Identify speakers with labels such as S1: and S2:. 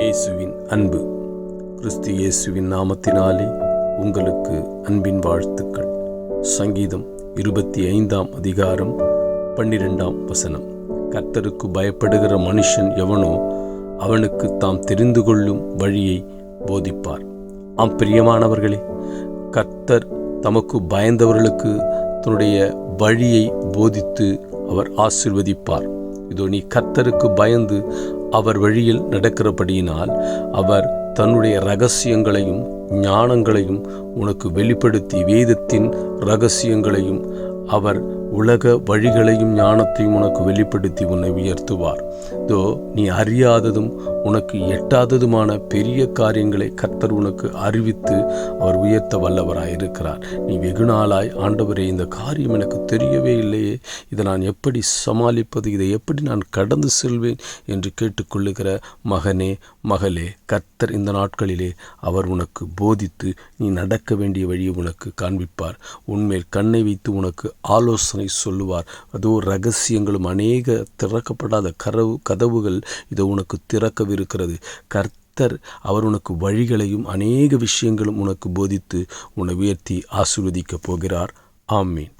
S1: இயேசுவின் அன்பு. கிறிஸ்து இயேசுவின் நாமத்தினாலே உங்களுக்கு அன்பின் வாழ்த்துக்கள். சங்கீதம் இருபத்தி ஐந்தாம் அதிகாரம் பன்னிரெண்டாம் வசனம். கர்த்தருக்கு பயப்படுகிற மனுஷன் எவனோ அவனுக்கு தாம் தெரிந்து கொள்ளும் வழியை போதிப்பார். ஆம் பிரியமானவர்களே கர்த்தர் தமக்கு பயந்தவர்களுக்கு தன்னுடைய வழியை போதித்து அவர் ஆசிர்வதிப்பார். இதோ நீ கர்த்தருக்கு பயந்து அவர் வழியில் நடக்கிறபடியினால் அவர் தன்னுடைய ரகசியங்களையும் ஞானங்களையும் உனக்கு வெளிப்படுத்தி வேதத்தின் ரகசியங்களையும் அவர் உலக வழிகளையும் ஞானத்தையும் உனக்கு வெளிப்படுத்தி உன்னை உயர்த்துவார். இதோ நீ அறியாததும் உனக்கு எட்டாததுமான பெரிய காரியங்களை கர்த்தர் உனக்கு அறிவித்து அவர் உயர்த்த வல்லவராயிருக்கிறார் நீ வெகு நாளாய் ஆண்டவரே இந்த காரியம் எனக்கு தெரியவே இல்லையே. இதை நான் எப்படி சமாளிப்பது? இதை எப்படி நான் கடந்து செல்வேன் என்று கேட்டுக்கொள்ளுகிற மகனே மகளே கர்த்தர் இந்த நாட்களிலே அவர் உனக்கு போதித்து நீ நடக்க வேண்டிய வழியை உனக்கு காண்பிப்பார். உன்மேல் கண்ணை வைத்து உனக்கு ஆலோசனை சொல்லுவார். அதோ ரகசியங்களும் அநேக திறக்கப்படாத கரவு கதவுகள் இதோ உனக்கு திறக்கவிருக்கிறது. கர்த்தர் அவர் உனக்கு வழிகளையும் அநேக விஷயங்களும் உனக்கு போதித்து உன்னை உயர்த்தி ஆசிர்வதிக்கப் போகிறார். ஆமீன்.